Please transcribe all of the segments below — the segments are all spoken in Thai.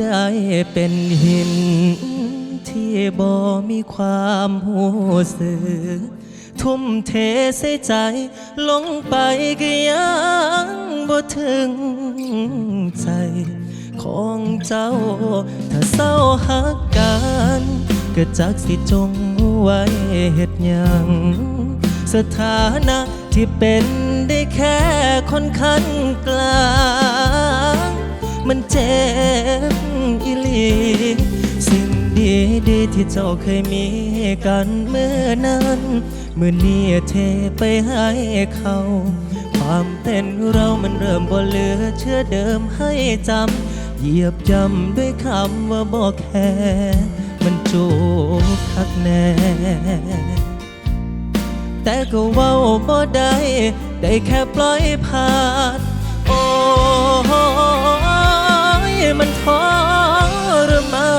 ได้เป็นหิน ที่บ่มีความหูสึกทุ่มเทใส่ใจ ลงไปก็ยังบ่ถึงใจ ของเจ้า ถ้าเศร้าหักกันก็จักสิจงไว้เฮ็ดหยังสถานะที่เป็นได้แค่คนคันกลาง มันเจ็บอีหลีสิ่งดีดีๆที่เจ้าเคยมีกันเมื่อนั้นเมื่อนี้เทไปให้เขา ความเป็นเรามันเริ่มบ่เหลือเชื่อเดิมให้จำเหยียบย่ำด้วยคำว่าบอกแค่มันจูบคักแน่แต่ก็เว้าบ่ได้ ได้แค่ปล่อยผ่าน โอ้ มันทรมา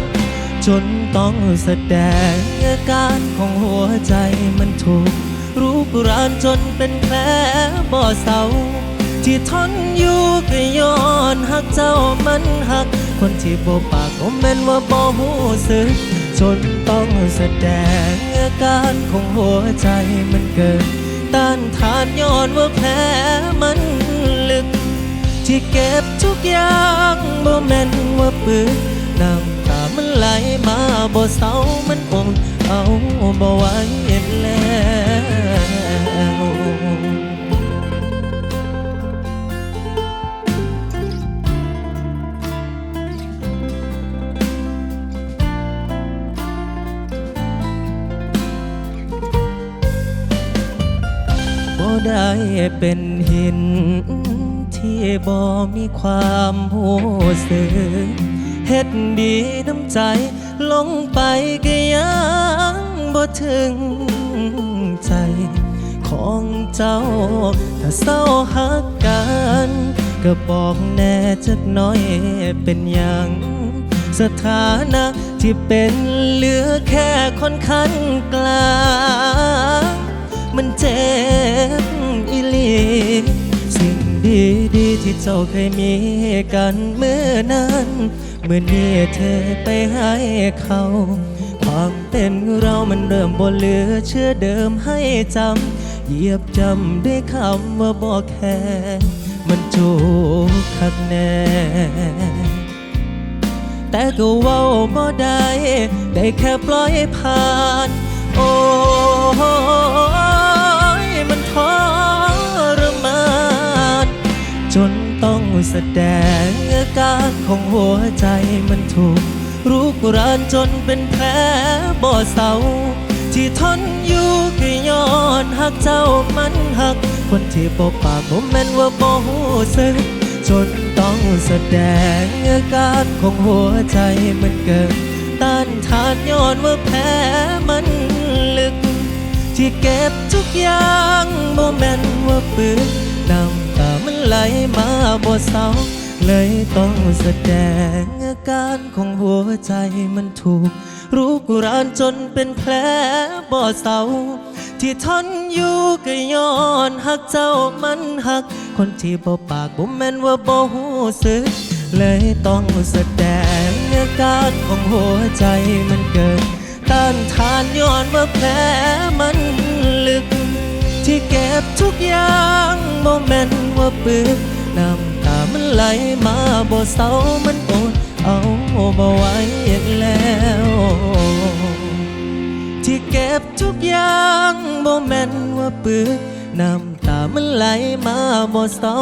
นจนต้องแสดงอาการของหัวใจมันถูกรูปรานจนเป็นแผลบ่อเศร้าที่ทนอยู่ก็ย้อนหักเจ้ามันหัก คนที่บ่ปากก็แม่นว่าบ่หูสึก จนต้องแสดงอาการของหัวใจมันเกินต้านทานย้อนว่าแผลมัน ที่เก็บทุกอย่างบ่แม่นว่าปึกน้ำตามันไหลมาบ่เศร้ามันอมเอาบ่ไหวแล้วบ่ได้เป็นหิน ที่บ่มีความหูสึกเฮ็ดดีน้ำใจลงไปก็ยังบ่ถึงใจของเจ้า ถ้าเศร้าหักกัน ก็บอกแน่จักน้อยเป็นอย่างสถานะที่เป็นเหลือแค่คนคันกลาง มันเจ็บอีหลีสิ่ง ดีดีๆที่เจ้าเคยมีกันเมื่อนั้น เมื่อนี้เธอไปให้เขา ความเป็นเรามันเริ่มบ่เหลือเชื่อเดิมให้จำเหยียบจำด้วยคำว่าบอกแค่มันจูคักแน่แต่ก็เว้าบ่ได้ ได้แค่ปล่อยผ่าน โอ้ยมันทร แสดงอาการของหัวใจมันถูกรุกรานจนเป็นแผลบ่เศร้าที่ทนอยู่ก็ย้อนหักเจ้ามันหัก คนที่บ่ปากบ่แม่นว่าบ่หูสึกจนต้องแสดงอาการของหัวใจมันเกิดต้านทานย้อนว่าแผลมันลึก ที่เก็บทุกอย่างบ่แม่นว่าปืนนำ ไหลมาบ่เศร้าเลยต้องแสดงอาการของหัวใจมันถูกรุกรานจนเป็นแผลบ่เศร้าที่ทนอยู่ก็ย้อนหักเจ้ามันหัก คนที่บ่ปากบ่แม่นว่าบ่หูสึก เลยต้องแสดงอาการของหัวใจมันเกิดต้านทานย้อนว่าแผลมันลึก ที่เก็บทุกอย่าง บ่แม่นว่าปึกน้ำตามันไหลมาบ่เศร้ามันโอดเอาบ่ไหวแล้ว ที่เก็บทุกอย่างบ่แม่นว่าปึกน้ำตามันไหลมาบ่เศร้า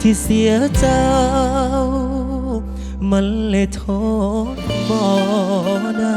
ที่เสียเจ้า มันเลยโทษบ่ได้